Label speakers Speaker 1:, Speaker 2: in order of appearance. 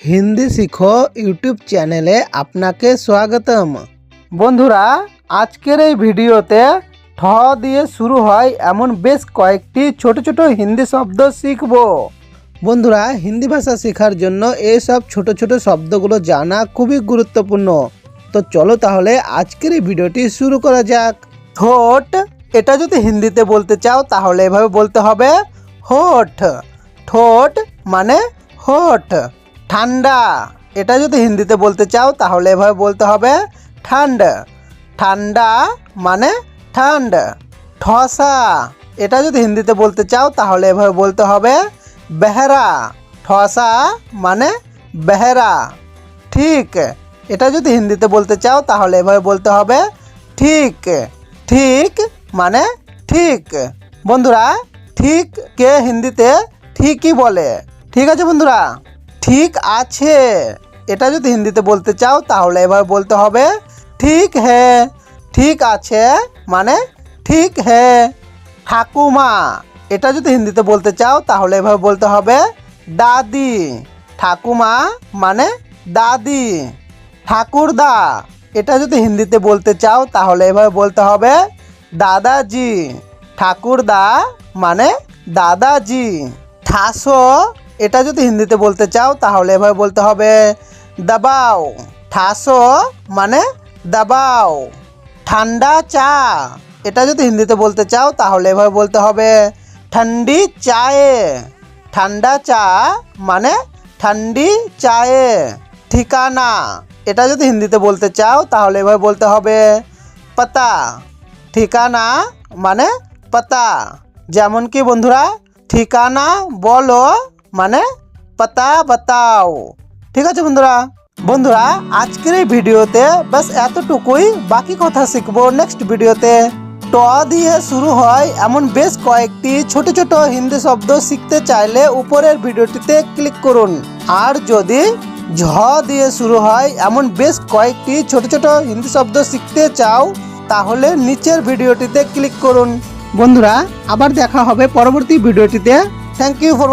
Speaker 1: হিন্দি শিখো ইউটিউব চ্যানেলে আপনাকে স্বাগতম। বন্ধুরা, আজকের এই ভিডিওতে ঠ দিয়ে শুরু হয় এমন বেশ কয়েকটি ছোট ছোট হিন্দি শব্দ শিখব। বন্ধুরা, হিন্দি ভাষা শেখার জন্য এইসব ছোট ছোট শব্দগুলো জানা খুবই গুরুত্বপূর্ণ। তো চলো তাহলে আজকের এই ভিডিওটি শুরু করা যাক। ঠোঁট, এটা যদি হিন্দিতে বলতে চাও তাহলে এভাবে বলতে হবে হোঠ ঠোঁট মানে হোঠ ঠান্ডা। এটা যদি হিন্দিতে বলতে চাও, তাহলে এভাবে বলতে হবে ঠান্ড। ঠান্ডা মানে ঠান্ড। ঠসা। এটা যদি হিন্দিতে বলতে চাও, তাহলে এভাবে বলতে হবে বেহরা। ঠসা মানে বেহরা। ঠিক। এটা যদি হিন্দিতে বলতে চাও, তাহলে এভাবে বলতে হবে ঠিক। ঠিক মানে ঠিক। বন্ধুরা, ঠিক কে হিন্দিতে ঠিকই বলে? ঠিক আছে বন্ধুরা? ঠিক আছে। এটা যদি হিন্দিতে বলতে চাও, তাহলে এভাবে বলতে হবে, ঠিক হে, ঠিক আছে মানে ঠিক হে, ঠাকুমা। এটা যদি হিন্দিতে বলতে চাও, তাহলে এভাবে বলতে হবে, দাদি। ঠাকুমা মানে দাদি। ঠাকুরদা। এটা যদি হিন্দিতে বলতে চাও, তাহলে এভাবে বলতে হবে, দাদাজি। ঠাকুরদা মানে দাদাজি। ঠাসো এটা যদি হিন্দিতে বলতে চাও, তাহলে এভাবে বলতে হবে দাবাও। ঠাসো মানে দাবাও। ঠান্ডা চা। এটা যদি হিন্দিতে বলতে চাও, তাহলে এভাবে বলতে হবে ঠান্ডি চায়ে। ঠান্ডা চা মানে ঠান্ডি চায়ে। ঠিকানা। এটা যদি হিন্দিতে বলতে চাও, তাহলে এভাবে বলতে হবে পাতা। ঠিকানা মানে পাতা। যেমন কি বন্ধুরা, ঠিকানা বলো মানে পাতা বাতাও ঠিক আছে বন্ধুরা? বন্ধুরা, আজকের এই ভিডিওতে বাস এতটুকুই। বাকি কথা শিখব নেক্সট ভিডিওতে। ট দিয়ে শুরু হয় এমন বেশ কয়েকটি ছোট ছোট হিন্দি শব্দ শিখতে চাইলে উপরের ভিডিওটিতে ক্লিক করুন। আর যদি ঝ দিয়ে শুরু হয় এমন বেশ কয়েকটি ছোট ছোট হিন্দি শব্দ শিখতে চাও, তাহলে নিচের ভিডিওটিতে ক্লিক করুন। বন্ধুরা, আবার দেখা হবে পরবর্তী ভিডিওটিতে। Thank you for